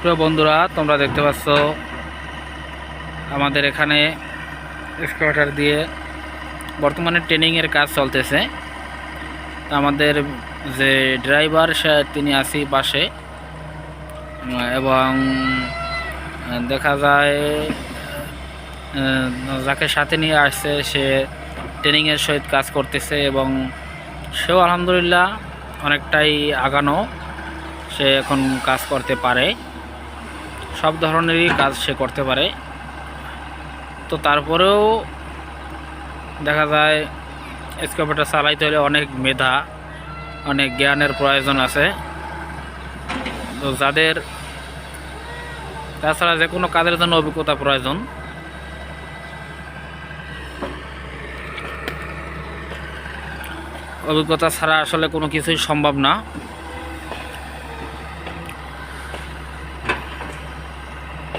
প্রিয় বন্ধুরা, তোমরা দেখতে পাচ্ছ আমাদের এখানে স্কুটার দিয়ে বর্তমানে ট্রেনিংয়ের কাজ চলতেছে। আমাদের যে ড্রাইভার সে তিনি আসি পাশে। এবং দেখা যায় যাকে সাথে নিয়ে আসছে, সে ট্রেনিংয়ের সহিত কাজ করতেছে এবং সেও আলহামদুলিল্লাহ অনেকটাই আগানো। সে এখন কাজ করতে পারে। সব ধরনেরই কাজ সে করতে পারে। তো তারপরেও দেখা যায় এক্সকাভেটার চালাইতে হলে অনেক মেধা, অনেক জ্ঞানের প্রয়োজন আছে। তো যাদের, তাছাড়া যে কোনো কাজের জন্য অভিজ্ঞতা প্রয়োজন। অভিজ্ঞতা ছাড়া আসলে কোনো কিছুই সম্ভব না।